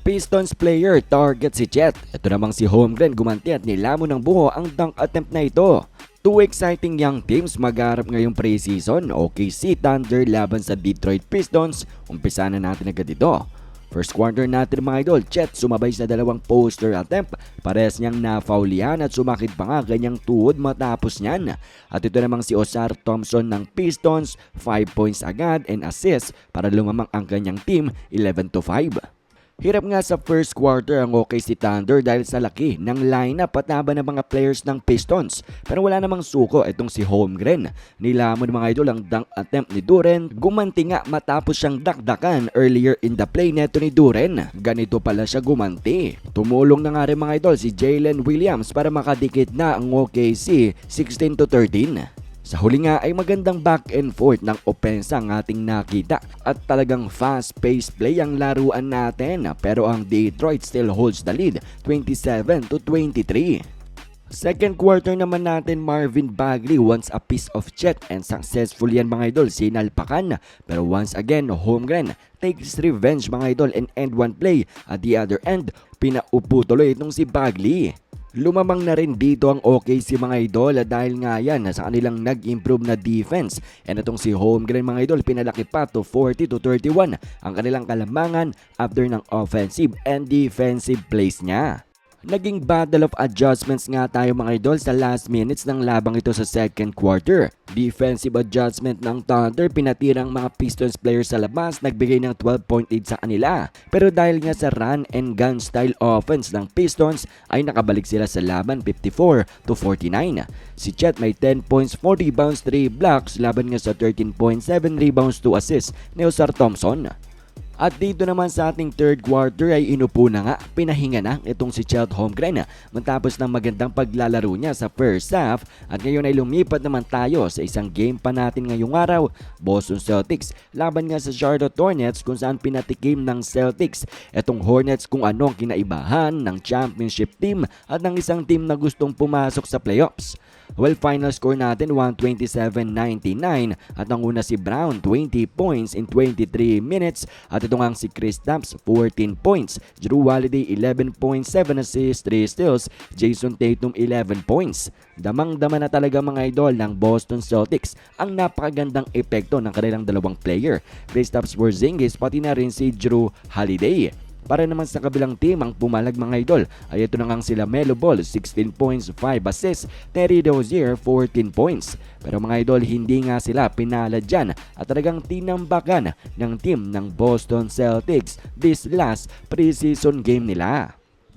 Pistons player target si Chet. Ito namang si Holmgren gumanti at nilamon ng buho ang dunk attempt na ito. Two exciting young teams magharap ngayong preseason. OKC Thunder laban sa Detroit Pistons. Umpisa na natin agad ito. First quarter natin mga idol, Chet sumabay sa dalawang poster attempt. Pares niyang na-foulian at sumakit pa nga ganyang tuhod matapos niyan. At ito namang si Osar Thompson ng Pistons, 5 points agad and assist para lumamang ang kanyang team 11 to 5. Hirap nga sa first quarter ang OKC Thunder dahil sa laki ng lineup at haba ng mga players ng Pistons. Pero wala namang suko itong si Holmgren. Nilamon mga idol ang dunk attempt ni Duren. Gumanti nga matapos siyang dakdakan earlier in the play neto ni Duren. Ganito pala siya gumanti. Tumulong na nga rin mga idol si Jalen Williams para makadikit na ang OKC 16 to 13. Sa huli nga ay magandang back and forth ng opensa ang ating nakita at talagang fast-paced play ang laruan natin pero ang Detroit still holds the lead 27 to 23. Second quarter naman natin Marvin Bagley wants a piece of Chet and successful yan mga idol sinalpakan pero once again Holmgren takes revenge mga idol and end one play at the other end pinaupo tuloy itong si Bagley. Lumamang na rin dito ang OKC mga idol dahil nga yan sa kanilang nag-improve na defense. And itong si Holmgren mga idol pinalaki pa to 40 to 31 ang kanilang kalamangan after ng offensive and defensive plays niya. Naging battle of adjustments nga tayo mga idol sa last minutes ng labang ito sa second quarter. Defensive adjustment ng Thunder, pinatirang mga Pistons players sa labas, nagbigay ng 12.8 sa kanila. Pero dahil nga sa run and gun style offense ng Pistons, ay nakabalik sila sa laban 54 to 49. Si Chet may 10 points, 4 rebounds, 3 blocks, laban nga sa 13.7 rebounds to assist ni Osar Thompson. At dito naman sa ating third quarter ay inupo na nga, pinahinga na itong si Chelt Holmgren matapos ng magandang paglalaro niya sa first half at ngayon ay lumipat naman tayo sa isang game pa natin ngayong araw, Boston Celtics laban nga sa Charlotte Hornets kung saan pinatikim ng Celtics itong Hornets kung ano ang kinaibahan ng championship team at ng isang team na gustong pumasok sa playoffs. Well, final score natin 127-99 at ang una si Brown 20 points in 23 minutes. At ito nga si Chris Tapps 14 points, Drew Holiday 11 points, 7 assists, 3 steals, Jason Tatum 11 points. Damang-dama na talaga mga idol ng Boston Celtics. Ang napakagandang epekto ng kanilang dalawang player, Kristaps Porzingis pati na rin si Drew Holiday. Para naman sa kabilang team, ang pumalag mga idol ay ito na ngang sila Melo Ball, 16 points, 5 assists, Terry Dozier, 14 points. Pero mga idol, hindi nga sila pinala dyan at talagang tinambakan ng team ng Boston Celtics this last preseason game nila.